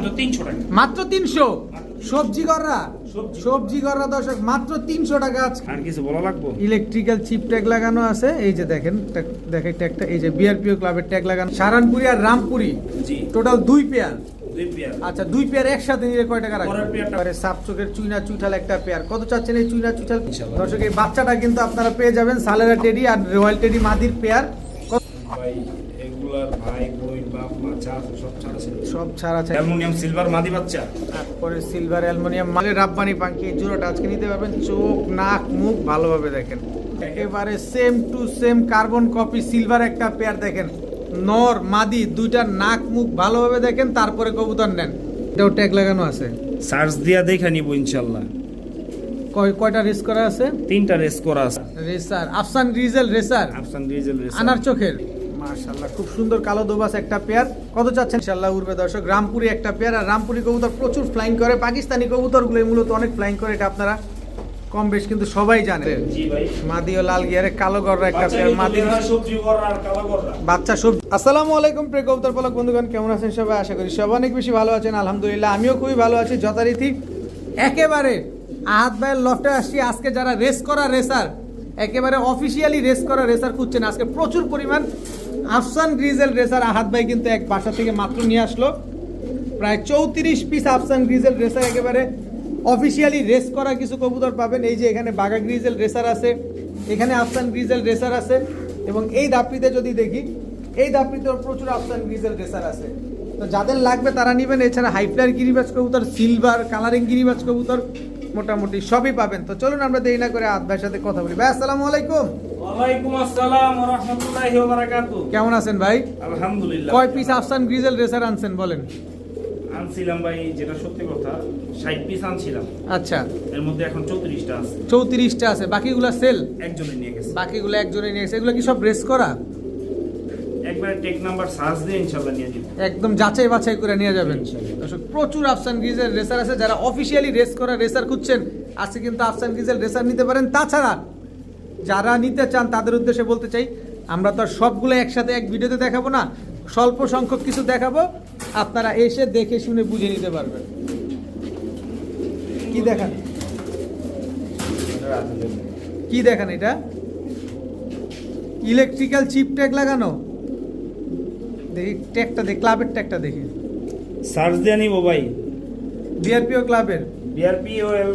মাত্র তিনশো টাকা। মাত্র তিনশো? সবজি গররা? সবজি। গররা দর্শক মাত্র তিনশো টাকা আজকে আর কিছু বলা লাগবো? ইলেকট্রিক্যাল চিপ ট্যাগ লাগানো আছে। এই যে দেখেন দেখেন ট্যাগটা। এই যে বিআরপিও ক্লাবের ট্যাগ লাগানো। সারানপুরি আর রামপুরি। টোটাল দুই পেয়ার। আচ্ছা দুই পেয়ার একসাথে নিলে কয় টাকা রাখবেন? সাপ চোখের চুইনা চুইঠাল একটা পেয়ার। কত চাচ্ছেন এই চুইনা চুইঠাল? ইনশাআল্লাহ। দর্শক এই বাচ্চাটা কিন্তু আপনারা পেয়ে যাবেন সালেরা টেডি আর রয়্যাল টেডি মাদির পেয়ার। কত ভাই এগুলার ভাই বই বাপ সব ছাড়া আছে। অ্যালুমিনিয়াম সিলভার মাদি বাচ্চা। তারপরে সিলভার অ্যালুমিনিয়াম মালের রাব্বানি পাঙ্কি জোড়াটা আজকে নিতে পারবেন। চোখ নাক মুখ ভালোভাবে দেখেন। একেবারে same to same carbon copy silver একটা পেয়ার দেখেন। নর মাদি দুইটার নাক মুখ ভালোভাবে দেখেন তারপরে কবুতর নেন। এটাও ট্যাগ লাগানো আছে। সার্চ দিয়া দেখা নিব ইনশাল্লাহ কয় কয়টা রেস করা আছে? তিনটা রেস করা আছে। Racer Afsan grizzle racer Afsan grizzle race আনার চোখের। মাশাআল্লাহ খুব সুন্দর কালো দোবাস একটা পেয়ার। কত চাচ্ছেন? ইনশাআল্লাহ উড়বে দর্শক রামপুরি একটা পেয়ার। আর রামপুরি কবুতর প্রচুর ফ্লাইং করে। পাকিস্তানি কবুতরগুলো মূলত অনেক ফ্লাইং করে এটা আপনারা কম বেশ কিন্তু সবাই জানে মাদি ও লাল গিয়ারে কালো গররা একটা পেয়ার মাদি সবজি আর কালো বাচ্চা সব আসসালামু আলাইকুম প্রিয় কবুতর পালক বন্ধুগণ কেমন আছেন সবাই? আশা করি সবাই অনেক বেশি ভালো আছেন। আলহামদুলিল্লাহ আমিও খুবই ভালো আছি। যথারীতি একেবারে আহাত ভাইয়ের লফটে আসছি। আজকে যারা রেস করা রেসার একেবারে অফিসিয়ালি রেস করা রেসার খুঁজছেন আজকে প্রচুর পরিমাণ আফসান গ্রিজেল রেসার আহাত ভাই কিন্তু এক বাসা থেকে মাত্র নিয়ে আসলো। প্রায় চৌত্রিশ পিস আফসান গ্রিজেল রেসার একেবারে অফিসিয়ালি রেস করা কিছু কবুতর পাবেন। এই যে এখানে বাগা গ্রিজেল রেসার আছে, এখানে আফসান গ্রিজেল রেসার আছে এবং এই দাপড়িতে যদি দেখি, এই দাপড়িতেও প্রচুর আফসান গ্রিজেল রেসার আছে। তো যাদের লাগবে তারা নেবেন। এছাড়া হাইফ্লার গিরিবাজ কবুতর, সিলভার, কালারিং গিরিবাজ কবুতর মোটামুটি সবই পাবেন। তো চলুন আমরা দেরি না করে আদ ভাইয়ের সাথে কথা বলি। ভাই আসসালামু আলাইকুম। ওয়ালাইকুম আসসালাম ওয়া রাহমাতুল্লাহি ওয়া বারাকাতুহু। কেমন আছেন ভাই? আলহামদুলিল্লাহ। কয় পিস আফসান গ্রিজেল রেসার আনছেন বলেন। আনছিলাম ভাই যেটা সত্যি কথা 60 পিস আনছিলাম। আচ্ছা। এর মধ্যে এখন 34টা আছে। চৌত্রিশটা আছে বাকিগুলো সেল একজনে নিয়ে গেছে। বাকিগুলো একজনে নিয়ে গেছে এগুলো কি সব রেস করা? একবারে টেক নাম্বার সার্চ দিয়ে ইনশাআল্লাহ নিয়ে দিব একদম যাচাই বাছাই করে নিয়ে যাবেন। দর্শক প্রচুর আফসান গ্রিজেল রেসার আছে যারা অফিসিয়ালি রেস করা রেসার খুঁজছেন আজকে কিন্তু আফসান গ্রিজেল রেসার নিতে পারেন। তাছাড়া যারা নিতে চান তাদের উদ্দেশ্যে বলতে চাই আমরা তো সবগুলো একসাথে এক ভিডিওতে দেখাবো না স্বল্প সংখ্যক কিছু দেখাবো আপনারা এসে দেখে শুনে বুঝে নিতে পারবেন। কি দেখান? কি দেখান এটা? ইলেকট্রিক্যাল চিপ ট্যাগ লাগানো? দেখি ট্যাগটা দেখি ক্লাবের ট্যাগটা দেখি। সার্চ দিয়ে নিব ভাই। বিআরপিও ক্লাবের। বিআরপি ও এল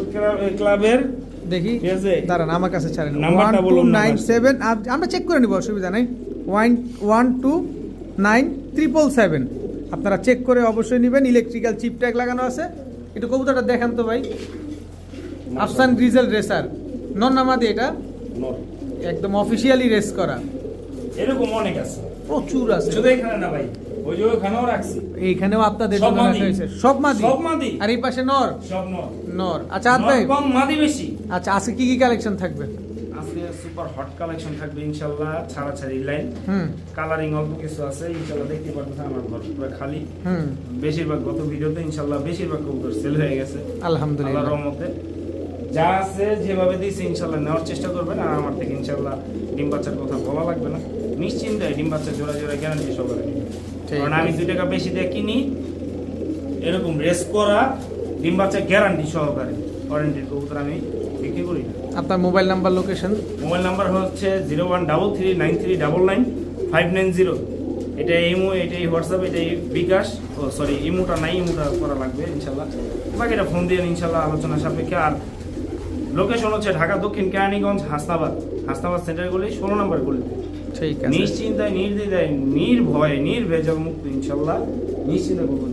ক্লাবের। দেখি। দাঁড়ান আমার কাছে ছাড়েন। ওয়ান টু বলুন, নাইন। সেভেন আমরা চেক করে নিব অসুবিধা নেই। One one two nine triple seven আপনারা চেক করে অবশ্যই নেবেন ইলেকট্রিক্যাল চিপ ট্যাগ লাগানো আছে। একটু কবুতরটা দেখান তো ভাই। আফসান গ্রিজেল রেসার নন নামাদি এটা? একদম অফিসিয়ালি রেস করা। এরকম অনেক আছে। প্রচুর আছে। শুধু এখানে না ভাই ওই যে ওখানেও রাখছি। এইখানেও আপনাদের সব জন্য মাদি। রাখা হয়েছে সব মাদি? সব মাদি। আর এই পাশে নর? সব নর। নর। আচ্ছা আদ ভাই কম মাদি বেশি। আচ্ছা আজকে কি কি কালেকশন থাকবে? আজকে সুপার হট কালেকশন থাকবে ইনশাল্লাহ ছাড়া ছাড়ি লাইন হুম। কালারিং অল্প কিছু আছে ইনশাল্লাহ দেখতে পারবেন আমার ঘর পুরো খালি। হুম। বেশিরভাগ গত ভিডিওতে ইনশাল্লাহ বেশিরভাগ কবুতর সেল হয়ে গেছে। আল্লাহর আলহামদুলিল্লাহ রহমতে। যা আছে যেভাবে দিয়েছে ইনশাল্লাহ নেওয়ার চেষ্টা করবেন আর আমার থেকে ইনশাল্লাহ ডিম বাচ্চার কথা বলা লাগবে না। নিশ্চিন্তায় ডিম বাচ্চা জোড়া জোড়া গ্যারান্টি সবার কারণ আমি দুই টাকা বেশি দিয়ে কিনি এরকম রেস করা ডিম বাচ্চা গ্যারান্টি সহকারে ওয়ারেন্টির কবুতর আমি বিক্রি করি আপনার mobile number location mobile number হচ্ছে zero one double three nine three double nine five nine zero. এটা ইমো এটা হোয়াটসঅ্যাপ এটা বিকাশ। ও সরি ইমোটা নাই ইমোটা করা লাগবে ইনশাল্লাহ। বাকিটা ফোন দিয়ে ইনশাল্লাহ আলোচনা সাপেক্ষে আর লোকেশন হচ্ছে ঢাকা দক্ষিণ কেরানীগঞ্জ হাসনাবাদ। হাসনাবাদ সেন্টার গলি ষোলো নম্বর গলিতে। ঠিক আছে। নিশ্চিন্তায় নির্দ্বিধায় নির্ভয়ে নির্ভেজাল মুক্ত ইনশাল্লাহ নিশ্চিন্তা করব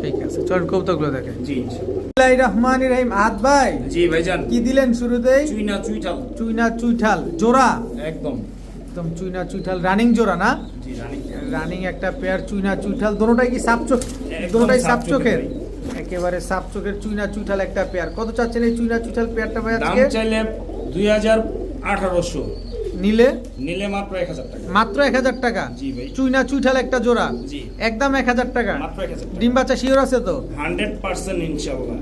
ঠিক আছে চল কৌতুকগুলো দেখে। জি ইনশাল্লাহ রহমানির রহিম। আদ ভাই জি ভাইজান। কি দিলেন শুরুতেই? চুইনা চুইটাল চুইনা চুইঠাল জোড়া? একদম। একদম চুইনা চুইঠাল রানিং জোড়া না? জি রানী রানিং একটা পেয়ার চুইনা চুইঠাল দোনোটাই কি একেবারে সাপ চোখের চুইনা চুইঠাল একটা পেয়ার। কত চাচ্ছেন এই চুইনা চুইঠাল পেয়ারটা ভাই দাম আজকে? চাইলে দুই হাজার আঠারোশো। নিলে? নিলে মাত্র এক হাজার টাকা। মাত্র এক হাজার টাকা? জি ভাই। চুইনা চুইঠাল একটা জোড়া? জি। একদম এক হাজার টাকা? মাত্র এক হাজার ডিম বাচ্চা শিওর আছে তো? হান্ড্রেড পার্সেন্ট ইনশাল্লাহ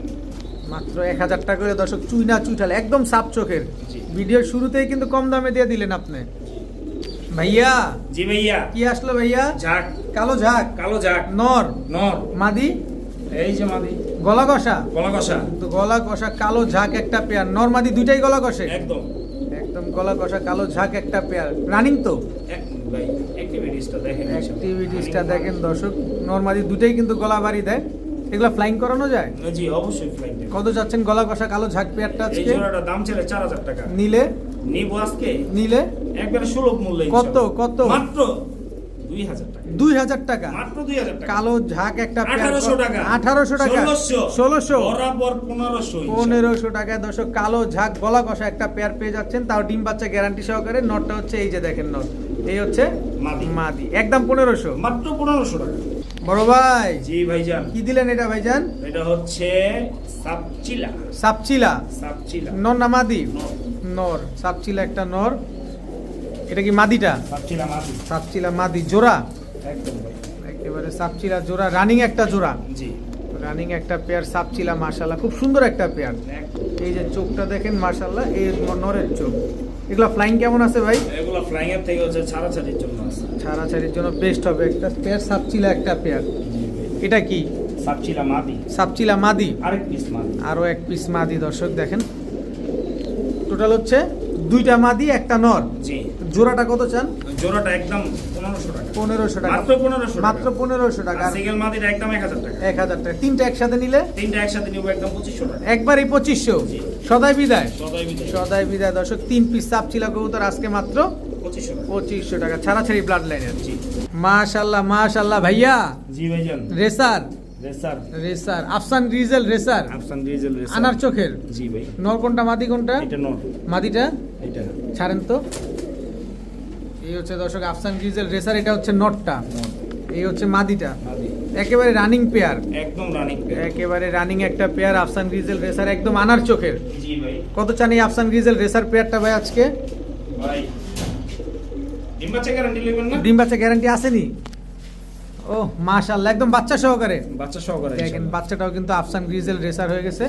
মাত্র এক হাজার টাকা করে দর্শক চুইনা চুইঠাল একদম সাপ চোখের। ভিডিওর শুরুতেই কিন্তু কম দামে দিয়ে দিলেন আপনি। ভাইয়া? জি ভাইয়া। কি আসলো ভাইয়া? ঝাক। কালো ঝাক। কালো ঝাক। নর। নর। মাদি? এই যে মাদি। গলা কষা? গলা কষা। তো গলা কষা কালো ঝাঁক একটা পেয়ার। নর্মাদি দুইটাই গলা কষে? একদম। একদম গলা কষা কালো ঝাঁক একটা পেয়ার। রানিং তো? অ্যাক্টিভিটিসটা দেখেন দর্শক। নর্মালি দুটাই কিন্তু গলা বাড়ি দেয়। এগুলো ফ্লাইং করানো যায়? জি অবশ্যই কত চাচ্ছেন গলা কষা কালো ঝাঁক পেয়ারটা এই আজকে? দাম ছিল চার হাজার টাকা। নিলে? নিবো আজকে? নিলে? একবারে সুলভ মূল্যে কত, কত? মাত্র দুই হাজার টাকা। টাকা। টাকা। কালো ঝাঁক একটা আঠারোশো টাকা। ষোলোশো। পনেরোশো দর্শক কালো ঝাঁক গলা কষা একটা পেয়ার পেয়ে যাচ্ছেন। তাও ডিম বাচ্চা গ্যারান্টি সহকারে। নটটা হচ্ছে এই যে দেখেন নট। এই হচ্ছে মাদি। একদম পনেরোশো। মাত্র পনেরোশো টাকা। বড় ভাই। জি ভাইজান। কি দিলেন এটা ভাইজান? এটা হচ্ছে সাপচিলা। সাপচিলা। সাপচিলা। নর না মাদি। নর সাপচিলা একটা নর এটা কি মাদিটা? সাপচিলা মাদি। জোড়া? একেবারে সাপচিলা জোড়া রানিং একটা জোড়া? জি। রানিং একটা পেয়ার সাপচিলা মাশাল্লাহ খুব সুন্দর একটা পেয়ার এই যে চোখটা দেখেন মাশাল্লাহ এই নরের চোখ। এগুলো ফ্লাইং কেমন আছে ভাই? এগুলো ফ্লাইং এর থেকে হচ্ছে ছাড়াছাড়ির জন্য আছে। ছাড়াছাড়ির জন্য বেস্ট হবে একটা পেয়ার সাপচিলা একটা পেয়ার এটা কি? সাপচিলা মাদি। সাপচিলা মাদি? আরেক পিস মাদি। আরও এক পিস মাদি দর্শক দেখেন। টোটাল হচ্ছে দুইটা মাদি একটা নর। জি। জোড়াটা কত চান? জোড়াটা একদম পনেরোশো টাকা। টাকা। মাত্র পনেরোশো মাত্র পনেরোশো টাকা। আর সিঙ্গেল মাদিটা একদম এক হাজার টাকা। এক হাজার টাকা। তিনটা একসাথে নিলে? তিনটা একসাথে নিবো একদম পঁচিশশো টাকা। একবারই পঁচিশশো। সদাই বিদায়। সদাই বিদায়। সদাই বিদায়। দর্শক তিন পিস চাপচিলা কবুতর আজকে মাত্র পঁচিশশো টাকা। ছাড়াছাড়ি ব্লাড লাইনের জি। মাশাল্লাহ মাশাল্লাহ ভাইয়া। জি ভাইজান। Racer. Racer. Racer. Afsan grizzle racer. Afsan grizzle racer. আনার চোখের। জি ভাই। নর কোনটা? মাদি কোনটা? এটা নর মাদিটা? এটা। ছাড়েন তো। এই হচ্ছে দর্শক আফসান গ্রিজেল রেসার এটা হচ্ছে নটটা। এই হচ্ছে মাদিটা। একেবারে রানিং পেয়ার একদম রানিং একেবারে রানিং একটা পেয়ার আফসান গ্রিজেল রেসার একদম আনার চোখের। জি ভাই। কত চান এই আফসান গ্রিজেল রেসার পেয়ারটা ভাই আজকে? ভাই ডিম বাচ্চা গ্যারান্টি নেবেন না? ডিম বাচ্চা গ্যারান্টি আসেনি। ও মাশাল্লাহ একদম বাচ্চা সহকারে। বাচ্চা সহকারে দেখেন বাচ্চাটাও কিন্তু আফসান গ্রিজেল রেসার হয়ে গেছে।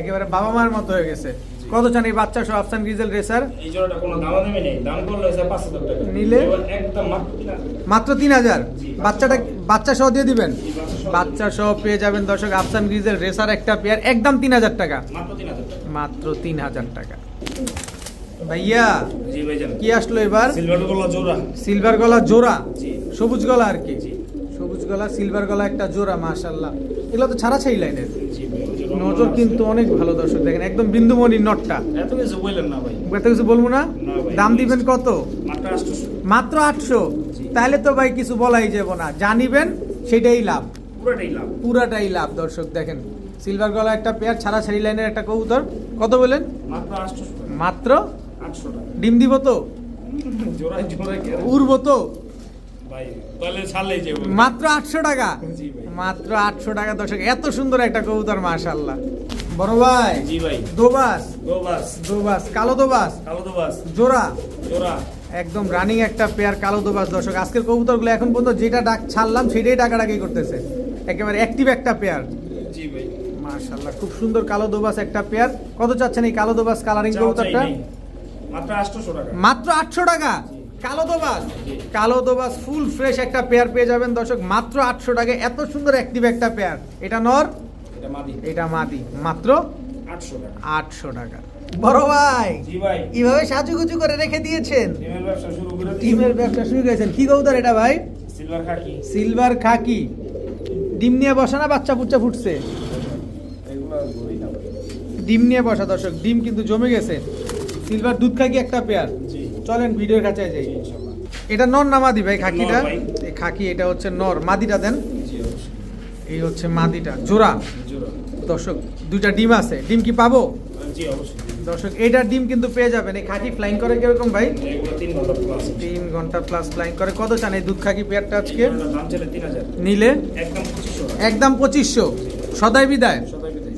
একেবারে বাবা মার মতো হয়ে গেছে। কত চান এই বাচ্চা সহ আফসান গ্রিজেল রেসার এই জোড়াটা কোনো দাম দামি নেই। দাম করলে পাঁচ হাজার টাকা। নিলে? একদম মাত্র তিন হাজার। মাত্র তিন হাজার? জি, বাচ্চাটা বাচ্চা সহ দিয়ে দিবেন? বাচ্চা সহ। পেয়ে যাবেন দর্শক আফসান গ্রিজেল রেসার একটা পেয়ার। একদম তিন হাজার টাকা। মাত্র তিন হাজার টাকা। ভাইয়া জি ভাইজান। কি আসলো এবার? সিলভার গোলা জোড়া। সিলভার গলা জোড়া? সবুজ গলা আর কি? সবুজ গলা সিলভার গলা একটা জোড়া মাশাল্লাহ এগুলো তো ছাড়া ছাই লাইনের। জি নজর কিন্তু অনেক ভালো দর্শক দেখেন একদম বিন্দুমণির নটটা। এত কিছু বললেন না ভাই। এত কিছু বলব না? দাম দিবেন কত? মাত্র আটশো। তাহলে তো ভাই কিছু বলাই যাব না। জানিবেন সেটাই লাভ। পুরোটাই লাভ। পুরাটাই লাভ দর্শক দেখেন। সিলভার গলা একটা পেয়ার ছাড়া ছাড়ি লাইনের একটা কবুতর। কত বলেন মাত্র ডিম দিব তো? উড়বো তো? মাত্র আটশো টাকা? মাত্র আটশো টাকা দর্শক। এত সুন্দর একটা কবুতর মাশাল্লাহ বড় ভাই জি ভাই। দোবাস। দোবাস। দোবাস কালো দোবাস। কালো দোবাস। জোড়া। জোড়া। একদম রানিং একটা পেয়ার কালো দোবাস দর্শক। আজকের কবুতরগুলো এখন পর্যন্ত যেটা ডাক ছাড়লাম সেটাই ডাকাডাকি করতেছে। একেবারে অ্যাক্টিভ একটা পেয়ার জি ভাই। মাশাল্লাহ খুব সুন্দর কালো দোবাস একটা পেয়ার কত চাচ্ছেন এই কালো দোবাস কালারিং কবুতরটা? মাত্র আটশোশো টাকা। মাত্র আটশো টাকা? কালো দোবাস। কালো দোবাস ফুল ফ্রেশ একটা পেয়ার পেয়ে যাবেন দর্শক মাত্র আটশো টাকা এত সুন্দর অ্যাক্টিভ একটা পেয়ার এটা নর? এটা মাদি। মাত্র আটশো টাকা। বড় ভাই কীভাবে সাজুগুজু করে রেখে দিয়েছেন? টিমের ব্যবসা শুরু করেছেন। কি কবুতর এটা ভাই? সিলভার খাকি। ডিম নিয়ে বসা না বাচ্চা বুচ্চা ফুটছে। ডিম নিয়ে বসা দর্শক ডিম কিন্তু জমে গেছে। সিলভার দুধ খাকি একটা পেয়ার চলেন ভিডিওর কাছে যাই। এটা নর না মাদি ভাই খাকিটা? এই খাকি এটা হচ্ছে নর। মাদিটা দেন। এই হচ্ছে মাদিটা। জোড়া। দর্শক দুইটা ডিম আছে। ডিম কি পাবো? জি অবশ্যই। দর্শক এইটার ডিম কিন্তু পেয়ে যাবেন। এই খাকি ফ্লাইং করে কীরকম ভাই? তিন ঘণ্টা প্লাস তিন ঘণ্টা প্লাস ফ্লাইং করে। কত চান এই দুধ খাকি পেয়ারটা আজকে? নিলে? একদম পঁচিশশো। সদাই বিদায়।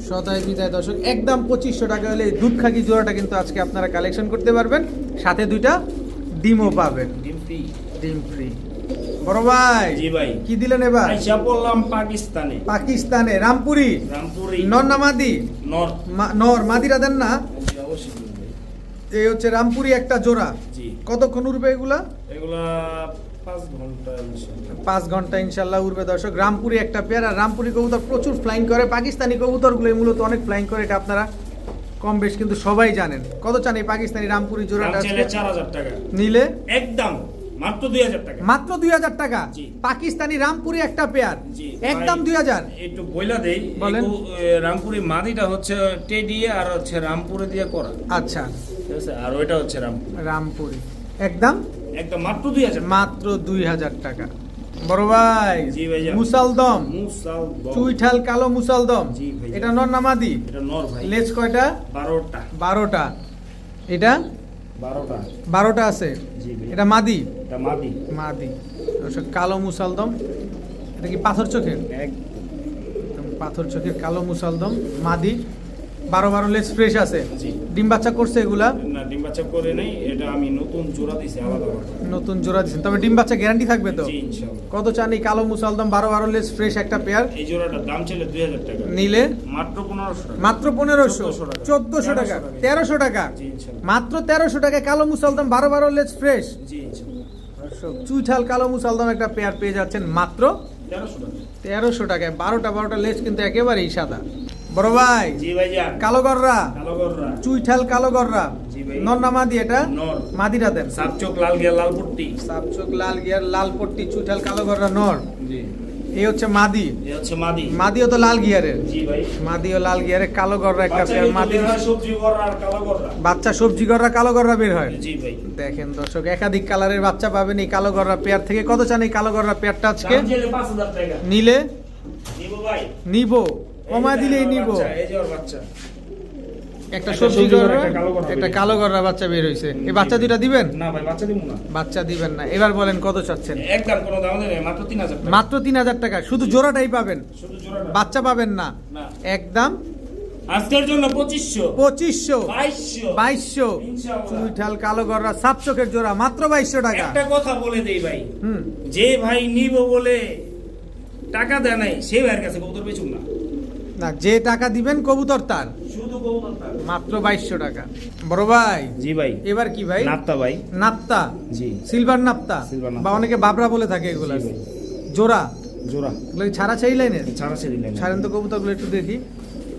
সদাই বিদায়। দর্শক। একদম পঁচিশশো টাকা হলে দুধ খাকি জোড়াটা কিন্তু আজকে আপনারা কালেকশন করতে পারবেন। সাথে দুইটা ডিমও পাবেন। ডিম ফ্রি ডিম ফ্রি বড় ভাই জি ভাই। কি দিলেন এবার? আইসা বললাম পাকিস্তানে। পাকিস্তানে রামপুরি। রামপুরি। নর না মাদি? নর। নর মাদিরা দেন না। এই হচ্ছে রামপুরি একটা জোড়া। জি। কতক্ষণ উড়বে এগুলা? এগুলা পাঁচ ঘণ্টা ইনশাল্লাহ। পাঁচ ঘণ্টা ইনশাল্লাহ উড়বে দর্শক। রামপুরি একটা পেয়ার। আর রামপুরি কবুতর প্রচুর ফ্লাইং করে। পাকিস্তানি কবুতরগুলো মূলত অনেক ফ্লাইং করে। এটা আপনারা কম বেশ কিন্তু সবাই জানেন। কত চান এই পাকিস্তানি রামপুরি জোড়াটা চার হাজার টাকা। নিলে? একদম মাত্র দুই হাজার টাকা। মাত্র দুই হাজার টাকা? পাকিস্তানি রামপুরি একটা পেয়ার। একদম দুই হাজার। একটু বইলা দেই। বলেন। রামপুরি মাদিটা হচ্ছে টেডি আর হচ্ছে রামপুরে দিয়ে করা। আচ্ছা। ঠিক আছে? আর ওইটা হচ্ছে রামপুর। রামপুরি। একদম? একদম মাত্র দুই হাজার মাত্র দুই হাজার টাকা। বড় ভাই জি। মুসালদম। মুসাল চুইঠাল কালো মুসালদম। জি। এটা নর নামাদি? এটা নর ভাই। লেজ কয়টা? বারোটা। বারোটা। এটা? বারোটা। বারোটা আছে। জি ভাই এটা মাদি? এটা মাদি। মাদি। দর্শক কালো মুসালদম। এটা কি পাথর চোখের? একদম পাথর চোখের কালো মুসালদম। মাদি? বারো বারো লেস ফ্রেশ আছে। জি। ডিম বাচ্চা করছে এগুলা? না ডিম বাচ্চা করে নেই এটা আমি নতুন জোড়া দিছি আলাদা নতুন জোড়া দিচ্ছেন তবে ডিম বাচ্চা গ্যারান্টি থাকবে তো? জি ইনশাআল্লাহ। কত চান এই কালো মুসালদম বারো বারো লেজ ফ্রেশ একটা পেয়ার এই জোড়াটার দাম ছিল দুই হাজার টাকা। নিলে? মাত্র পনেরোশো টাকা। মাত্র পনেরোশো? 1400 টাকা। চোদ্দশো টাকা? 1300 টাকা। তেরোশো টাকা? জি ইনশাআল্লাহ। মাত্র তেরোশো টাকায় কালো মুসালদম বারো বারো লেজ ফ্রেশ চুইঠাল কালো মুসালদম একটা পেয়ার পেয়ে যাচ্ছেন মাত্র তেরোশো টাকা। টাকায়। বারোটা বারোটা লেজ কিন্তু একেবারেই সাদা। বড় ভাই কালো গররা চুইঠাল কালো গররা ভাই। নন্না দিয়ে এটা? নর। মাদিটা দেন। সাপ চোখ লাল গিয়া লাল পট্টি। সাপচোক লাল গিয়ার লাল পট্টি চুইঠাল কালো গররা নর এই হচ্ছে মাদি। হচ্ছে মাদি। মাদিও তো লাল গিয়ারের। জি ভাই। মাদিও লাল গিয়ারে কালো গররা একটা পেয়ার মাদি। সবজি গররা আর কালো গররা বাচ্চা সবজি গররা কালো গররা বের হয়। জি ভাই। দেখেন দর্শক একাধিক কালারের বাচ্চা পাবেন এই কালো গররা পেয়ার থেকে। কত চান এই কালো গররা পেয়ারটা আজকে? নিলে? নিবো ভাই। নিব। কমা দিলেই নিব। একটা সবজি গররা, একটা কালো গররা বাচ্চা বের হয়েছে এই বাচ্চা দুইটা দিবেন? না ভাই বাচ্চা দিব না। বাচ্চা দিবেন না। এবার বলেন কত চাচ্ছেন? একদম কোনো দাম নেই মাত্র তিন হাজার টাকা। মাত্র তিন হাজার টাকা। শুধু জোড়াটাই পাবেন? শুধু জোড়াটা। বাচ্চা পাবেন না? না। একদম আজকের জন্য পঁচিশশো। পঁচিশশো। বাইশশো। বাইশশো। ইনশাআল্লাহ। চুইঠাল কালো গররা সাত চোখের জোড়া মাত্র বাইশশো টাকা। একটা কথা বলে দেই ভাই। হুম। যে ভাই নিব বলে টাকা দেয় নাই সে ভাইয়ের কাছে কবুতর বেচুক না। না যে টাকা দিবেন কবুতর তার। শুধু কবুতর তার। মাত্র বাইশশো টাকা। বড় ভাই। জি ভাই। এবার কি ভাই? নাপ্তা ভাই। নাপ্তা। জি। সিলভার নাপ্তা। বা অনেকে বাবরা বলে থাকে এগুলো। জোড়া। জোড়া। এগুলো ছাড়া চাই লাইনের ছাড়া ছেড়ে দিলেন ছাড়েন তো কবুতরগুলো একটু দেখি।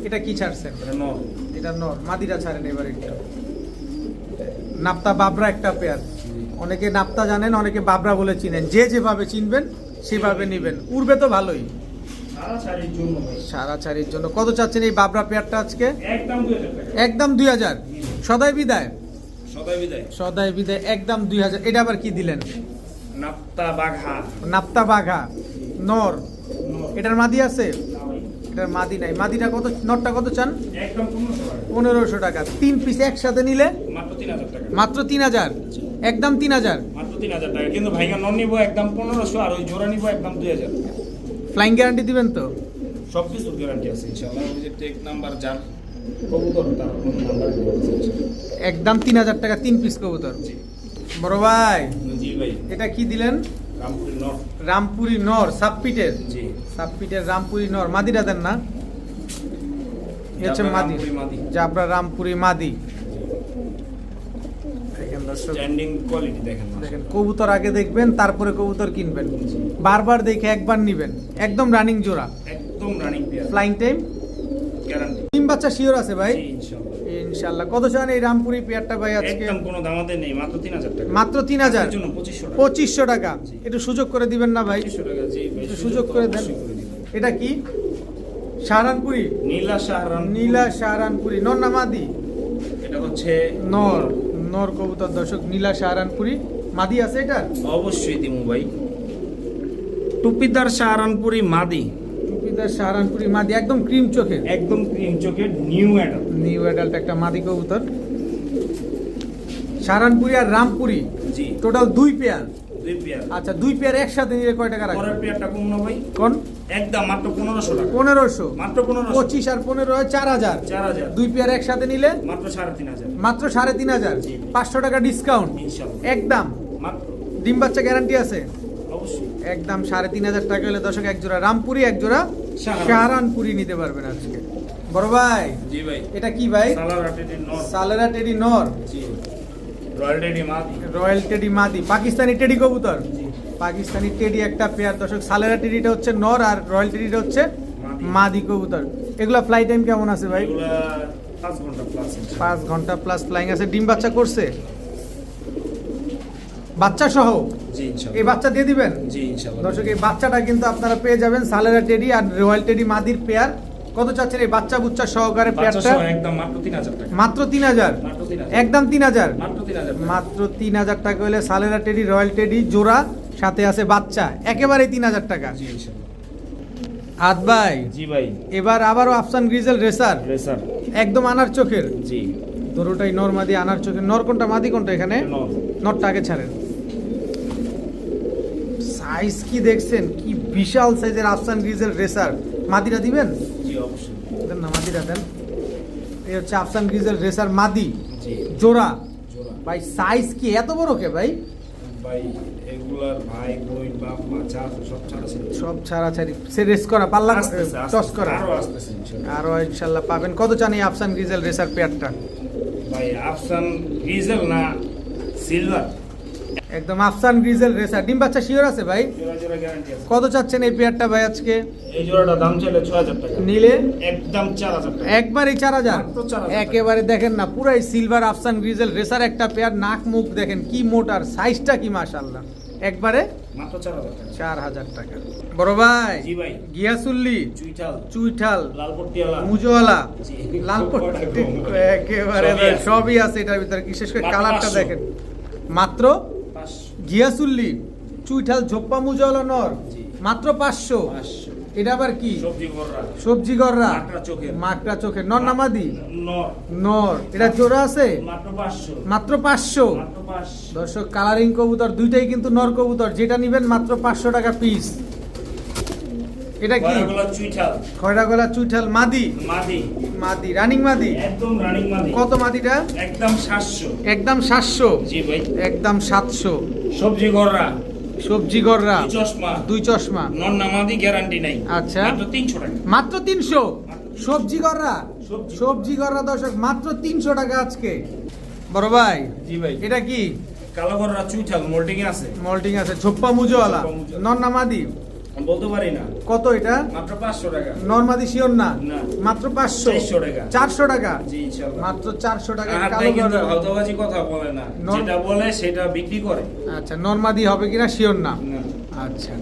এটা কি ছাড়ছেন? এটা নর। এটা নর। মাদিটা ছাড়েন এবার একটু। নাপ্তা বাবরা একটা পেয়ার অনেকে নাপ্তা জানেন অনেকে বাবরা বলে চিনেন। যে যেভাবে চিনবেন সেভাবে নেবেন। উড়বে তো ভালোই ছাড়া ছাড়ির জন্য ভাই সারা চারির জন্য। কত চাচ্ছেন এই বাবরা পেয়ারটা আজকে? একদম দুই হাজার সদাই বিদায়? সদাই বিদায়। সদাই বিদায় একদম দুই হাজার। এটা আবার কি দিলেন? নাপ্তা বাঘা। নাপ্তা বাঘা। নর। নর। এটার মাদি আছে? এটার মাদি নাই। মাদিটা কত নরটা কত চান? পনেরোশো টাকা। তিন পিস একসাথে নিলে? মাত্র তিন হাজার একদম তিন হাজার? মাত্র তিন হাজার টাকা। কিন্তু ভাইগা নন নিবো একদম পনেরোশো আর ওই জোড়া নিবো একদম দুই হাজার। ফ্লাইং গ্যারান্টি দিবেন তো? সব কিছুর গ্যারান্টি আছে ইনশাআল্লাহ। ওই যে টেক নাম্বার যার কবুতর তার নাম্বার একদম তিন হাজার টাকা তিন পিস কবুতর। জি। বড় ভাই জি ভাই। এটা কি দিলেন? রামপুরি নর। রামপুরি নর সাবপিটের জি। সাবপিটের রামপুরি নর। মাদিটা দেন না হচ্ছে মাদি রামপুরি মাদি। জাবরা রামপুরি মাদি। দর্শক স্ট্যান্ডিং কোয়ালিটি দেখেন দেখেন কবুতর আগে দেখবেন তারপরে কবুতর কিনবেন। বারবার দেখে একবার নিবেন। একদম রানিং জোড়া। একদম রানিং ফ্লাইং টাইম গ্যারান্টি ডিম বাচ্চা শিওর আছে ভাই? ইনশাআল্লাহ। কত চান এই রামপুরি পেয়ারটা ভাই আজকে? একদম কোনো দামাতে নেই মাত্র তিন হাজার টাকা। মাত্র তিন হাজার? এর জন্য পঁচিশশো টাকা। পঁচিশশো একটু সুযোগ করে দিবেন না ভাই? পঁচিশশো টাকা জি সুযোগ করে দেন। এটা কি? সাহারানপুরি? নীলা শাহরান নীলা সাহারানপুরি। নর এটা হচ্ছে নর। নর কবুতর দর্শক নীলা সাহারানপুরি। মাদি আছে এটার? অবশ্যই দিমু ভাই। টুপিদার শাহরানপুরি মাদি। টুপিদার সাহারানপুরি মাদি একদম ক্রিম চোখের। একদম ক্রিম চোখের নিউ অ্যাডাল নিউ অ্যাডাল্ট একটা মাদি কবুতর। সাহারানপুরি আর রামপুরি। জি। টোটাল দুই পেয়ার দুই পেয়ার আচ্ছা দুই পেয়ার একসাথে নিলে কয় টাকা পরের পেয়ারটা কম না ভাই? কোন? একদম মাত্র টাকা। মাত্র আর হয় দুই পেয়ার একসাথে নিলে? মাত্র টাকা ডিসকাউন্ট একদম মাত্র। ডিম বাচ্চা গ্যারান্টি আছে? অবশ্যই। একদম টাকা হলে দর্শক এক জোড়া রামপুরি এক জোড়া শাহরান। শাহরানপুরি নিতে পারবেন আজকে। বড় ভাই জি ভাই। এটা কি ভাই? সালার টেডি নর। জি। রয়্যাল টেডি মাদি। রয়্যাল টেডি মাদি। পাকিস্তানি টেডি কবুতর। পাকিস্তানি টেডি একটা পেয়ার দর্শক সালেরা টেডিটা হচ্ছে নর আর রয়্যাল টেডিটা হচ্ছে মাদি। কবুতর। এগুলো ফ্লাই টাইম কেমন আছে ভাই? পাঁচ ঘণ্টা প্লাস ফ্লাইং আছে। ডিম বাচ্চা করছে? বাচ্চা সহ? এই বাচ্চা দিয়ে দিবেন? দর্শক এই বাচ্চাটা কিন্তু আপনারা পেয়ে যাবেন সালেরা টেডি আর রয়্যাল টেডি মাদির পেয়ার কত চাচ্ছেন এই বাচ্চা বুচ্চা সহকারে পেয়ারটা মাত্র তিন হাজার একদম তিন হাজার। মাত্র তিন হাজার টাকা হলে সালেরা টেডি রয়্যাল টেডি জোড়া সাথে আছে বাচ্চা একেবারে তিন হাজার টাকা। আদ ভাই জি ভাই। এবার আবারও আফসান গ্রিজেল রেসার। রেসার। একদম আনার চোখের। জি। দোনোটাই নর মাদি আনার চোখের। নর কোনটা মাদি কোনটা এখানে? নরটা আগে ছাড়েন। সাইজ কি দেখছেন? কি বিশাল সাইজের আফসান গ্রিজেল রেসার। মাদিরা দিবেন? জি অবশ্যই। দেন না মাদিরা দেন। এই হচ্ছে আফসান গ্রিজেল রেসার মাদি। জোড়া। ভাই সাইজ কি? এত বড় কে ভাই? ভাই এগুলার ভাই বোন বাপ মা চা সব ছাড়া ছিল সব ছাড়াছাড়ি। সে রেস করা পাল্লা টস করা। আরও আসতেছে ইনশাল্লাহ। আরও পাবেন। কত জানি আফসান গ্রিজেল রেসার পেয়ারটা ভাই আফসান ডিজেল না সিলভার। একদম আফসান গ্রিজেল রেসার। ডিম বাচ্চা শিওর আছে ভাই? কত চাচ্ছেন এই পেয়ারটা ভাই আজকে? এই জোড়াটা দাম চাইলে ছ হাজার টাকা। নিলে? একদম চার হাজার টাকা। একবারই চার হাজার? 4,000 একেবারে দেখেন না পুরাই সিলভার আফসান গ্রিজেল রেসার একটা পেয়ার নাক মুখ দেখেন কি মোটার সাইজটা কি মাশাল্লাহ একবারে? মাত্র চার হাজার টাকা। বড় ভাই জি ভাই। গিয়াসুল্লি চুইঠাল। চুইঠাল লাল পট্টিয়ালা মুজোয়ালা জি। একেবারে সবই আছে। এটার ভিতরে। বিশেষ করে কালারটা দেখেন। মাত্র গিয়াসুল্লি চুইঠাল ঝোপ্পা মুজল নর মাত্র পাঁচশো। এটা আবার কি? সবজি গররা। মাকড়া চোখে। নর নামাদি নর। এটা জোড়া আছে? মাত্র পাঁচশো। মাত্র মাত্র পাঁচশো। দর্শক কালারিং কবুতর দুইটাই কিন্তু নর কবুতর। যেটা নিবেন মাত্র পাঁচশো টাকা পিস এটা কি? খয়রা গলা চুইঠাল মাদি? মাদি। মাদি রানিং মাদি? একদম রানিং মাদি। কত মাদিটা? একদম সাতশো। একদম সাতশো? জি ভাই। একদম সাতশো। সবজি গররা সবজি গররা দুই চশমা। দুই চশমা। নন নামাদি গ্যারান্টি নাই। আচ্ছা। মাত্র তিনশো টাকা। মাত্র তিনশো? সবজি গররা সবজি। গররা দর্শক মাত্র তিনশো টাকা আজকে। বড় ভাই জি ভাই। এটা কি? কালো গররা চুইঠাল মোল্ডিং আছে। মল্টিং আছে ঝোপ্পা মুজোওয়ালা। নর নামাদি বলতে পারি না। কত এটা? মাত্র পাঁচশো টাকা। নর্মাদি শিওর না? না। মাত্র পাঁচশো? 400 টাকা। চারশো টাকা? জি মাত্র চারশো টাকা কালো কিন্তু গররা। কথা বলে না। যেটা বলে সেটা বিক্রি করে। আচ্ছা নর্মাদি হবে কিনা শিওর না? না। আচ্ছা।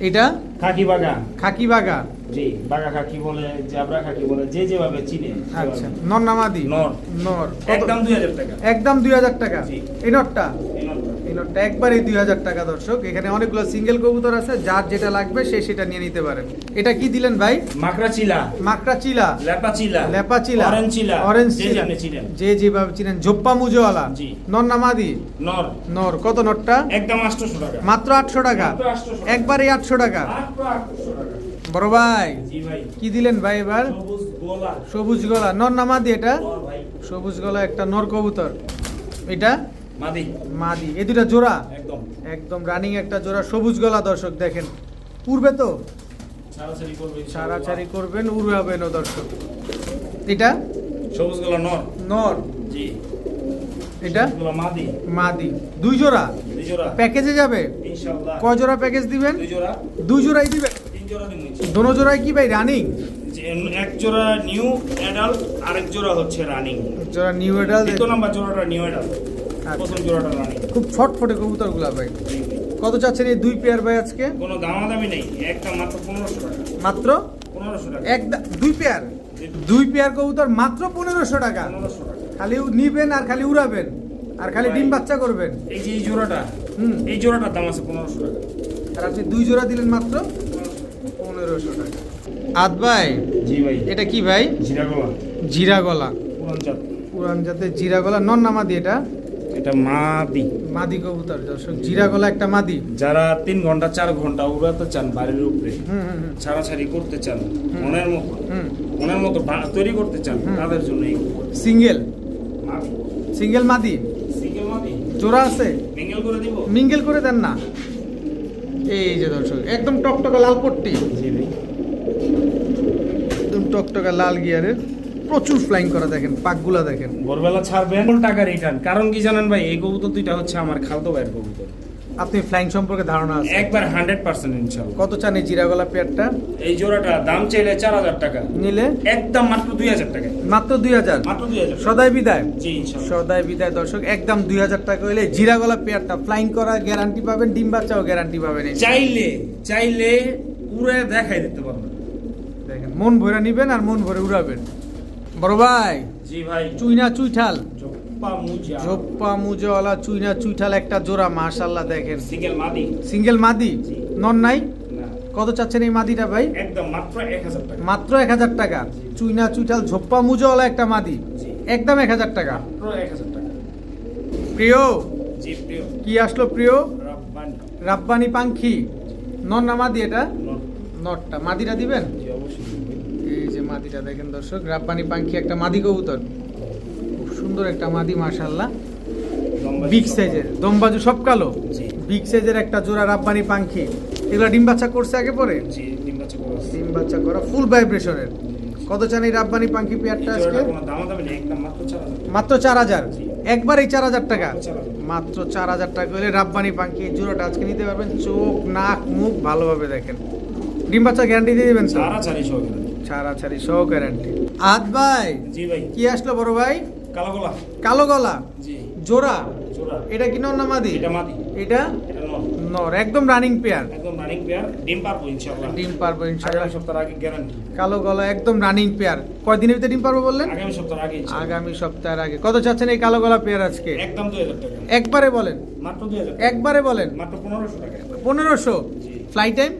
এটা? খাকি বাগা খাকি বাগা জি বাগা খাকি বলে জাবরা খাকি বলে যে যেভাবে চিনে আচ্ছা নর নামাদি? নর। নর। একদম দুই হাজার টাকা। একদম দুই হাজার টাকা? জি। এই নটটা এই নরটা। এই নটটা একবারই দুই হাজার টাকা দর্শক। এখানে অনেকগুলো সিঙ্গেল কবুতর আছে যার যেটা লাগবে সে সেটা নিয়ে নিতে পারেন। এটা কি দিলেন ভাই? মাকড়া চিলা মাকড়া চিলা লেপা চিলা লেপা চিলা অরেঞ্জ চিলা অরেঞ্জ যে চিলা যে যেভাবে চিনেন। জোপ্পা মুজোওয়ালা জি। নর নামাদি। নর। নর। কত নটটা একদম আটশোশো টাকা। মাত্র আটশো টাকা। মাত্র 800 টাকা। টাকা। 800 টাকা। বড় ভাই কি দিলেন ভাই এবার? সবুজ গলা। নর নামাদি এটা? সবুজ গলা একটা নর কবুতর। এটা? মাদি। মাদি। এই দুটা জোড়া? একদম। একদম রানিং একটা জোড়া সবুজ গলা দর্শক দেখেন। উড়বে তো? ছাড়াছাড়ি করবে। ছাড়াছাড়ি করবেন উড়াবেন ও দর্শক। এটা? সবুজ গোলা নর। নর। জি। এটা? মাদি। মাদি। দুই জোড়া? দুই জোড়া। প্যাকেজে যাবে? ইনশাআল্লাহ। কয় জোড়া প্যাকেজ দিবেন? দুই জোড়া। দুই জোড়াই দিবেন? তিন জোড়া দিন দোনো জোড়াই কি ভাই রানিং এক জোড়া নিউ অ্যাডাল্ট আরেক জোড়া হচ্ছে রানিং জোড়া নিউ এডাল দ্বিতীয় নাম্বার জোড়াটা নিউ অ্যাডাল্ট খুব ছটফটে কবুতরগুলা ভাই। কত চাচ্ছেন এই দুই পেয়ার ভাই আজকে? কোনো দামাদামি নেই একটা মাত্র পনেরোশো টাকা। মাত্র? পনেরোশো টাকা। এক দা- দুই পেয়ার দুই পেয়ার কবুতর মাত্র পনেরোশো টাকা। খালি নিবেন আর খালি উড়াবেন। আর খালি ডিম বাচ্চা করবেন। এই যে এই জোড়াটা হুম। এই জোড়াটার দাম আছে পনেরোশো টাকা। আর আপনি দুই জোড়া দিলেন মাত্র? পনেরোশো টাকা। আদ ভাই জি ভাই। এটা কি ভাই? জিরা গোলা। জিরা গলা। পুরান চাঁদ পুরান জাতের জিরা গলা নন মাদি এটা? এটা মাদি। মাদি কবুতর দর্শক জিরা গলা একটা মাদি। যারা তিন ঘণ্টা চার ঘণ্টা উড়াতে চান বাড়ির উপরে ছাড়াছাড়ি করতে চান মনের মতো মনের মতো তৈরি করতে চান তাদের জন্য এই সিঙ্গেল? সিঙ্গেল মাদি? সিঙ্গেল মাদি। জোড়া আছে? মিঙ্গেল করে দিব। মিঙ্গেল করে দেন না? এই যে দর্শক একদম টকটকা লাল পট্টি। একদম টকটকা লাল গিয়ারের প্রচুর ফ্লাইং করা দেখেন পাকগুলা দেখেন। ভোরবেলা ছাড়বেন। কোন টাকা রিটার্ন কারণ কি জানেন ভাই এই কবুতর দুইটা হচ্ছে আমার খালতো ভাইয়ের কবুতর। আপনি ফ্লাইং সম্পর্কে ধারণা আছে? একবার হান্ড্রেড পার্সেন্ট ইনশাল্লাহ কত চান এই জিরাগলা পেয়ারটা? এই জোড়াটা দাম চাইলে চার হাজার টাকা। নিলে? একদম মাত্র দুই হাজার টাকা মাত্র দুই হাজার? মাত্র দুই হাজার। সদাই বিদায়। জি সদাই বিদায় দর্শক একদম দুই হাজার টাকা হইলে জিরাগলা পেয়ারটা ফ্লাইং করা গ্যারান্টি পাবেন ডিম বাচ্চাও গ্যারান্টি পাবেন চাইলে চাইলে পুরো দেখাই দিতে পারব দেখেন মন ভরে নিবেন আর মন ভরে উড়াবেন। বড় ভাই। জি ভাই। চুইনা চুইঠাল। জপ্পা মুজওয়ালা চুইনা চুইঠাল একটা জোড়া মাশাল্লাহ দেখেন। সিঙ্গেল মাদি। সিঙ্গেল মাদি? নন নাই? কত চাচ্ছেন এই মাদিটা ভাই? একদম মাত্র এক হাজার টাকা। মাত্র এক হাজার টাকা। চুইনা চুইঠাল ঝোপ্পা মুজওয়ালা একটা মাদি। একদম এক হাজার টাকা। মাত্র এক হাজার টাকা। প্রিয়? জি প্রিয়। কি আসলো প্রিয়? রাব্বানি। রাব্বানি পাঙ্খি নন না মাদি এটা? নটটা। মাদিটা দিবেন জি অবশ্যই এই যে মাদিটা দেখেন দর্শক রাব্বানি পাঙ্খি একটা মাদি কবুতর। খুব সুন্দর একটা মাদি মাশাল্লাহ বিগ সাইজের দমবাজু সব কালো। বিগ সাইজের একটা জোড়া রাব্বানি পাঙ্খি। এগুলা ডিম বাচ্চা করছে আগে পরে? ডিম বাচ্চা করে ফুল ভাইব্রেশনের কত চান এই রাব্বানি পাঙ্খি পেয়ারটা আজকে? মাত্র চার হাজার। একবার এই চার হাজার? টাকা? মাত্র 4,000 মাত্র চার হাজার টাকা হলে রাব্বানি পাঙ্খি এই জোড়াটা আজকে নিতে পারবেন। চোখ নাক মুখ ভালোভাবে দেখেন। ডিম বাচ্চা গ্যারান্টি দিয়ে দেবেন তো চারি সহ গ্যারান্টি আদ ভাই জি ভাই। কি আসলো বড় ভাই? কালো গোলা। কালো গলা? জি। জোড়া? জোড়া। এটা কি নর না মাদি? এটা মাদি। এটা? এটা নর। নর একদম রানিং পেয়ার একদম রানিং পেয়ার ডিম পারব ইনশাআল্লাহ। ডিম পারব ইনশাআল্লাহ। আগামী সপ্তাহ আগে গ্যারান্টি কালো গলা একদম রানিং পেয়ার কয়দিনের ভিতরে ডিম পারব বললেন? আগামী সপ্তাহ আগে আগামী সপ্তাহের আগে। কত চাচ্ছেন এই কালো গলা পেয়ার আজকে? একদম দুই হাজার টাকা। একবারে বলেন। মাত্র দুই হাজার একবারে বলেন। মাত্র পনেরোশো টাকা। পনেরোশো? জি। ফ্লাই টাইম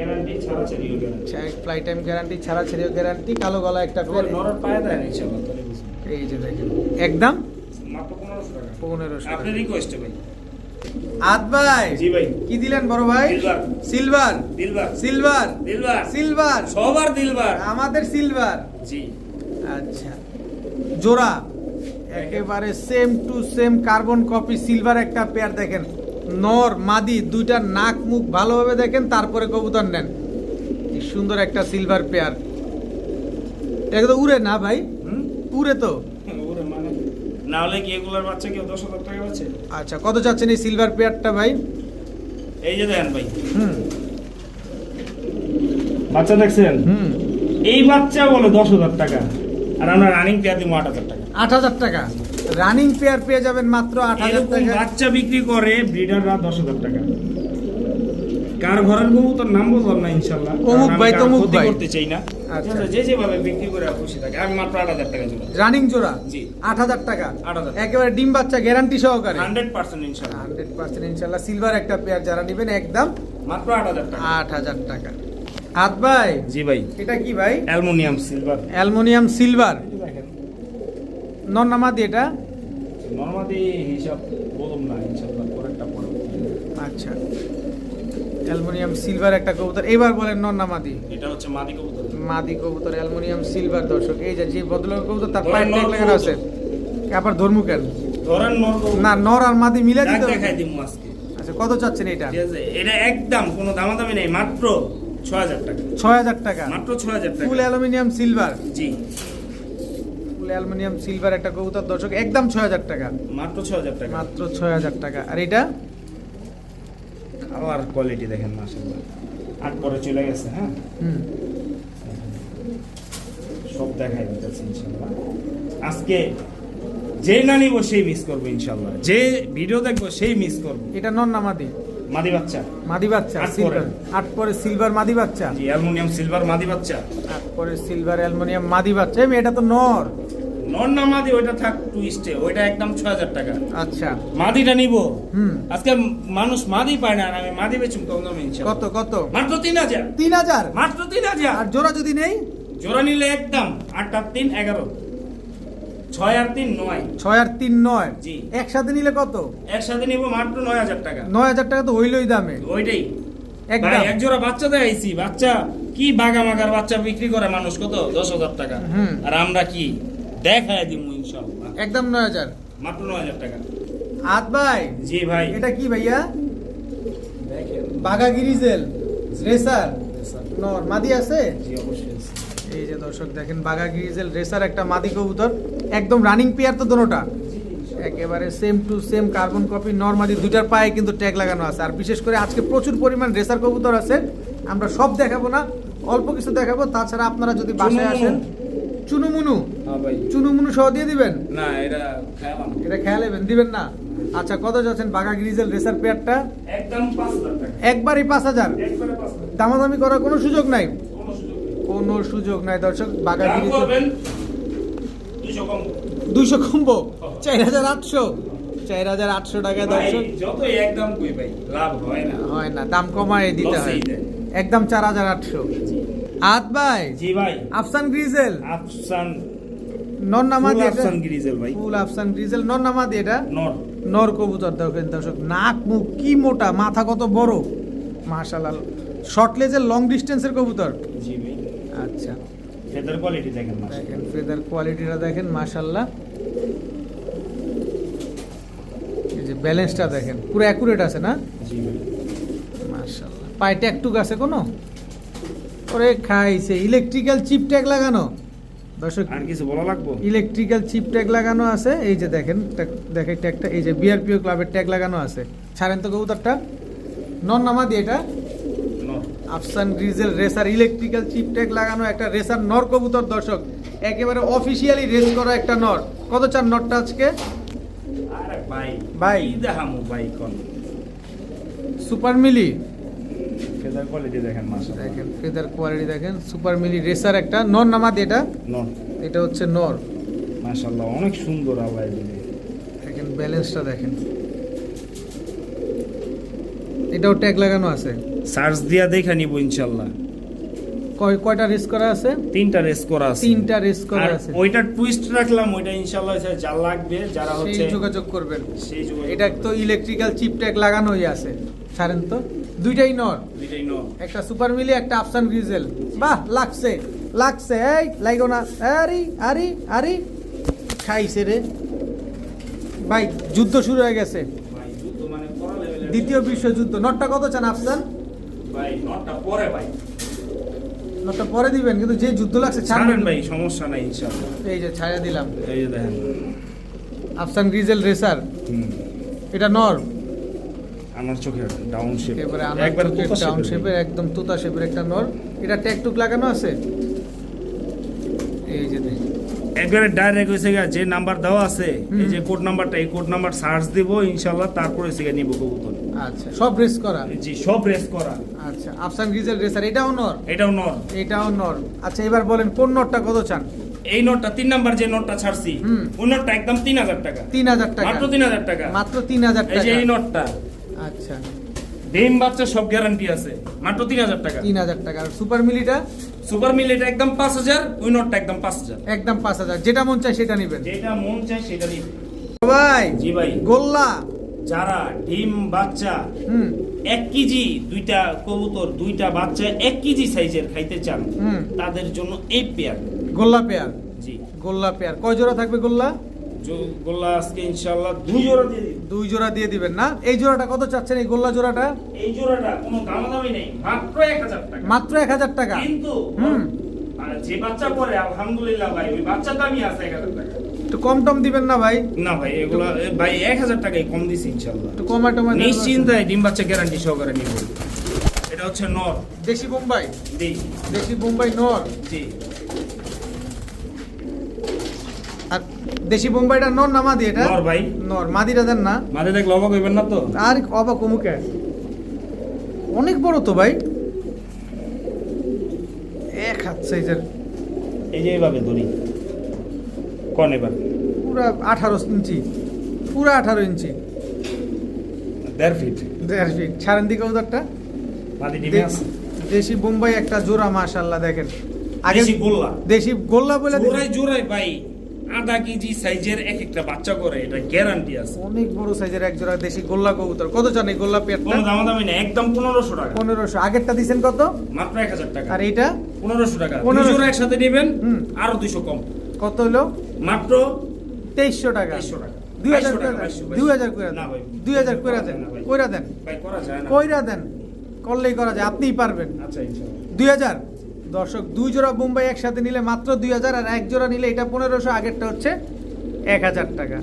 গ্যারান্টি ছাড়া গ্যারান্টি। ফ্লাই টাইম গ্যারান্টি ছাড়া ছেড়েও গ্যারান্টি কালো গলা একটা পেয়ার পায়ে দেয় ইনশাআল্লাহ এই যে দেখেন একদম? মাত্র পনেরোশো টাকা। পনেরোশো আপনার রিকোয়েস্টে ভাই। আদ ভাই জি ভাই। কি দিলেন বড় ভাই? Silver. Dilbar. Silver. Dilbar. Silver. সবার দিলবার। আমাদের সিলভার। জি। আচ্ছা। জোড়া। একেবারে same to same carbon copy silver একটা পেয়ার দেখেন। নর মাদি দুইটা নাক মুখ ভালোভাবে দেখেন তারপরে কবুতর নেন। কি সুন্দর একটা সিলভার পেয়ার এটা তো উড়ে না ভাই? উড়ে তো। মানে না হলে কি এগুলার বাচ্চা কেউ দশ হাজার টাকা আছে আচ্ছা কত চাচ্ছেন এই সিলভার পেয়ারটা ভাই? এই যে দেখেন ভাই। হুম। বাচ্চা দেখছেন? হুম। এই বাচ্চা বলে দশ হাজার টাকা আর আমরা রানিং পেয়ার দিব আট হাজার টাকা। আট হাজার টাকা? রানিং পেয়ার পেয়ে যাবেন মাত্র আট হাজার টাকা। বাচ্চা বিক্রি করে ব্রিডাররা দশ হাজার টাকা। কার ঘরের কবুতর নাম বললাম না ইনশাল্লাহ। অমুক ভাই, তমুক ভাই। করতে চাই না। আচ্ছা। যে যেভাবে বিক্রি করে খুশি থাকে। আমি মাত্র আট হাজার টাকা জোড়া রানিং জোড়া? জি। আট হাজার টাকা? 8,000 একেবারে ডিম বাচ্চা গ্যারান্টি সহকারে? হান্ড্রেড পার্সেন্ট ইনশাল্লাহ। হান্ড্রেড পার্সেন্ট ইনশাল্লাহ। সিলভার একটা পেয়ার যারা নেবেন একদম মাত্র আট হাজার টাকা। আট হাজার টাকা। হাত ভাই জি ভাই। এটা কি ভাই? অ্যালুমিনিয়াম সিলভার অ্যালুমিনিয়াম সিলভার নন নামাদি এটা? নর্মালি হিসাব বলুন না ইনশাল্লাহ পরেরটা পরে আচ্ছা। অ্যালুমিনিয়াম সিলভার একটা কবুতর। এবার বলেন নন নামাদি এটা হচ্ছে মাদি কবুতর। মাদি কবুতর অ্যালুমিনিয়াম সিলভার দর্শক। এই যে যে বদলের কবুতর তার পায়ের ট্যাগ লাগানো আছে। আবার ধর্মু কেন? ধরেন নর না নর আর মাদি মিলে দিতে দেখাই দিম আজকে। আচ্ছা কত চাচ্ছেন এটা? এটা একদম কোনো দামাদামি নেই মাত্র ছয় হাজার টাকা। ছয় হাজার টাকা। মাত্র ছয় হাজার টাকা। Full aluminium silver. জি। অ্যালুমিনিয়াম সিলভার একটা কবুতর দর্শক একদম ছয় হাজার টাকা। মাত্র ছয় হাজার টাকা। মাত্র ছয় হাজার টাকা। আর এটা? কালার কোয়ালিটি দেখেন মাসাল্লাহ আট পরে চলে গেছে হ্যাঁ? হুম। সব দেখাই দিতেছে ইনশাল্লাহ আজকে যে না নিব সেই মিস করব ইনশাল্লাহ যে ভিডিও দেখব সেই মিস করব। এটা নন না মাদি? মাদি বাচ্চা। মাদি বাচ্চা আট সিলভার পরে। আট পরে সিলভার মাদি বাচ্চা? জি অ্যালুমিনিয়াম সিলভার মাদি বাচ্চা। আট পরে সিলভার অ্যালুমিনিয়াম মাদি বাচ্চা। এটা তো নর। নন না মাদি ওইটা থাক টুইস্টে ওইটা একদম ছয় হাজার টাকা। আচ্ছা। মাদিটা নিব? হুম। আজকে মানুষ মাদি পায় না আর আমি মাদি বেচুম কম দামে কত কত? মাত্র তিন হাজার। তিন হাজার? মাত্র তিন হাজার। আর জোড়া যদি নেই? জোড়া নিলে একদম আট আর তিন এগারো। ছয় আর তিন নয়। ছয় আর তিন নয়। জি। একসাথে নিলে কত? একসাথে নিব মাত্র নয় হাজার টাকা। নয় হাজার টাকা তো হইলই দামে। ওইটাই। একদম। এক জোড়া বাচ্চা দেখাইছি বাচ্চা কি বাগা মাগার বাচ্চা বিক্রি করে মানুষ কত? দশ হাজার টাকা। আর আমরা কি? দেখাই দিব ইনশাল্লাহ। একদম নয় হাজার। মাত্র নয় হাজার টাকা। হাত ভাই? জি ভাই। এটা কি ভাইয়া? দেখেন বাঘা গিরিজেল রেসার? নর। মাদি আছে? জি অবশ্যই আছে। এই যে দর্শক দেখেন বাঘা গিরিজেল রেসার একটা মাদি কবুতর। একদম রানিং পেয়ার তো দোনোটা একেবারে same to same carbon copy normally দুইটার পায়ে কিন্তু ট্যাগ লাগানো আছে। আর বিশেষ করে আজকে প্রচুর পরিমাণ রেসার কবুতর আছে। আমরা সব দেখাবো না অল্প কিছু দেখাবো। তাছাড়া আপনারা যদি বাসায় আসেন চুনুমুনু? হ্যাঁ চুনুমুনু সহ দিয়ে দিবেন? না এটা এটা খেয়াল নেবেন দিবেন না। আচ্ছা কত যাচ্ছেন বাঘা গ্রিজেল রেসার পেয়ারটা? একদম একবারই পাঁচ হাজার? দামাদামি করার কোনো সুযোগ নাই? কোনো সুযোগ নেই। দর্শক। বাঘা গ্রিজেল দুইশো কমবো? চার হাজার আটশো? চার হাজার আটশো টাকা দর্শক। একদম কই ভাই লাভ হয় না। হয় না দাম কমায় দিতে হয়। একদম চার হাজার আটশো। আত ভাই। জি ভাই। আফসান গ্রিজেল। আফসান। নন নামাদি এটা। আফসান গ্রিজেল ভাই। ফুল আফসান গ্রিজেল। নন নামাদি এটা। নর। নর কবুতর দেখেন দর্শক। নাক মুখ কি মোটা মাথা কত বড়। মাশাআল্লাহ। শর্ট লেজের লং ডিস্টেন্সের কবুতর। জি ভাই। আচ্ছা। ফেদার কোয়ালিটি দেখেন দেখেন ফেদার কোয়ালিটিটা দেখেন মাশাআল্লাহ। এই যে ব্যালেন্সটা দেখেন। পুরো অ্যাকুরেট আছে না? জি ভাই। মাশাআল্লাহ। পায়ে ট্যাগটুক আছে কোনো? ওরে খাইছে। ইলেকট্রিক্যাল চিপ ট্যাগ লাগানো। দর্শক আর কিছু বলা লাগবো? ইলেকট্রিক্যাল চিপ ট্যাগ লাগানো আছে। এই যে দেখেন দেখেন ট্যাগটা এই যে বিআরপিও ক্লাবের ট্যাগ লাগানো আছে। ছাড়েন তো কবুতরটা। নন নামাদি এটা। নর Afsan grizzle racer electrical chip tag লাগানো একটা রেসার নর কবুতর দর্শক। একেবারে অফিসিয়ালি রেস করা একটা নর। কত চার নটটা আজকে? আরে ভাই ভাই। সুপার মিলি ফেদার কোয়ালিটি দেখেন মাস দেখেন ফেদার কোয়ালিটি দেখেন সুপার মিলি রেসার একটা নর নামাদি এটা? নর এটা হচ্ছে নর মাশাআল্লাহ অনেক সুন্দর আল্লাহ দিলে দেখেন ব্যালেন্সটা দেখেন। এটাও ট্যাগ লাগানো আছে। সার্চ দিয়া দেখা নিব ইনশাআল্লাহ। কয় কয়টা রেস করা আছে? তিনটা রেস করা আছে। তিনটা রেস করা আছে। ওইটা টুইস্ট রাখলাম ওইটা ইনশাআল্লাহ যা লাগবে যারা হচ্ছে যোগাযোগ করবেন। সেই যুগ এটা তো ইলেকট্রিক্যাল চিপ ট্যাগ লাগানোই আছে। ছাড়েন তো। দুইটাই নর। দুইটাই নর। একটা সুপার মিলি একটা আফসান গ্রিজেল। বাহ লাগছে লাগছে এই লাইগো না। আরি আরি আরি। খাইছে রে। ভাই যুদ্ধ শুরু হয়ে গেছে। মানে দ্বিতীয় বিশ্বযুদ্ধ। নটটা কত চান আফসান? ভাই নটটা পরে ভাই। নটটা পরে দিবেন কিন্তু যে যুদ্ধ লাগছে ছাড়বেন। ভাই সমস্যা নাই ইনশাআল্লাহ। এই যে ছাড়া দিলাম। এই যে দেখেন। আফসান গ্রিজেল রেসার। এটা নর। আমার চোখে ডাউন শেপ একেবারে ডাউন শেপের একদম তুতা শেপের একটা নর এটা ট্যাগটুক লাগানো আছে? এই যে একবারে ডাইরেক্ট হয়েছে গা যে নাম্বার দেওয়া আছে এই যে কোড নাম্বারটা এই কোড নাম্বার সার্চ দিব ইনশাআল্লাহ তারপরে সেখানে নিব কবুতর। আচ্ছা সব রেস করা? জি সব রেস করা। আচ্ছা আফসান গ্রিজেল রেসার এটাও নর? এটাও নর। এটাও নর। আচ্ছা এবার বলেন কোন নটটা কত চান? এই নোটটা তিন নাম্বার যে নোটটা ছাড়ছি। ওই নোটটা একদম তিন হাজার টাকা। তিন হাজার টাকা। মাত্র তিন হাজার টাকা। মাত্র তিন হাজার টাকা। এই নোটটা আচ্ছা। ডিম বাচ্চা সব গ্যারান্টি আছে। মাত্র তিন হাজার টাকা। তিন হাজার টাকা। আর সুপার মিলিটা সুপার মিল এটা একদম পাঁচ হাজার ওই নোটটা একদম পাঁচ হাজার। একদম পাঁচ হাজার। যেটা মন চায় সেটা নেবেন। যেটা মন চায় সেটা নিবে ভাই জি ভাই। গোল্লা। যারা ডিম বাচ্চা হুম। এক কেজি দুইটা কবুতর দুইটা বাচ্চা এক কেজি সাইজের খাইতে চান তাদের জন্য এই পেয়ার। গোল্লা পেয়ার। জি। গোল্লা পেয়ার। কয় জোড়া থাকবে গোল্লা? গোল্লা আজকে ইনশাল্লাহ দুই জোড়া দিয়ে দিন দুই জোড়া দিয়ে দিবেন না? এই জোড়াটা কত চাচ্ছেন? এই গোল্লা জোড়াটা? এই জোড়াটা কোনো দামাদামি নেই মাত্র এক হাজার টাকা। মাত্র এক হাজার টাকা? কিন্তু হুম। যে বাচ্চা পরে আলহামদুলিল্লাহ ভাই ওই বাচ্চা দামই আছে এক হাজার টাকা। একটু কম টম দিবেন না ভাই? না ভাই এগুলা ভাই এক হাজার টাকাই কম দিছি ইনশাল্লাহ একটু কমা টমা। নিশ্চিন্তায় ডিম বাচ্চা গ্যারান্টি সহকারে নিব। এটা হচ্ছে নর। দেশি বোম্বাই? জি। দেশি বোম্বাই নর? জি আর দেশি বোম্বাইটা নর না মাদি এটা? নর ভাই। নর মাদিটা দেন না। মাঝে দেখলে অবাক হইবেন না তো? আর অবাক অমুকে অনেক বড় তো ভাই। এক হাত সাইজের এই যে এইভাবে ধরি কন এবার? পুরা আঠারো ইঞ্চি। পুরা আঠারো ইঞ্চি। দেড় ফিট দেড় ফিট ছাড়েন দিকে ওদেরটা মাদি দেশি বোম্বাই একটা জোড়া মাশাল্লাহ দেখেন। আগে দেশি গোল্লা। দেশি গোল্লা বলে। জোড়ায় জোড়ায় ভাই। আধা কেজি সাইজের এক একটা বাচ্চা করে এটা গ্যারান্টি আছে। অনেক বড় সাইজের এক জোড়া দেশি গোল্লা কবুতর। কত চান এই গোল্লা পেয়ারটা কোনো দামাদামি নেই একদম পনেরোশো টাকা। পনেরোশো। আগেরটা দিছেন কত? মাত্র এক হাজার টাকা। আর এইটা? পনেরোশো টাকা। 1500 পনেরোশো। একসাথে নেবেন। আরও দুইশো কম। কত হলো? মাত্র তেইশশো টাকা। বাইশশো টাকা। দুই হাজার। দুই হাজার না দেন দুই হাজার করে দেন না। কইরা দেন। না। কইরা দেন। করলেই করা যায়। আপনিই পারবেন। আচ্ছা ইনশাআল্লাহ। দুই হাজার। দর্শক, দুই জোড়া বোম্বাই একসাথে নিলে মাত্র দুই হাজার, আর এক জোড়া নিলে এটা পনেরোশো, আগেরটা হচ্ছে এক হাজার টাকা।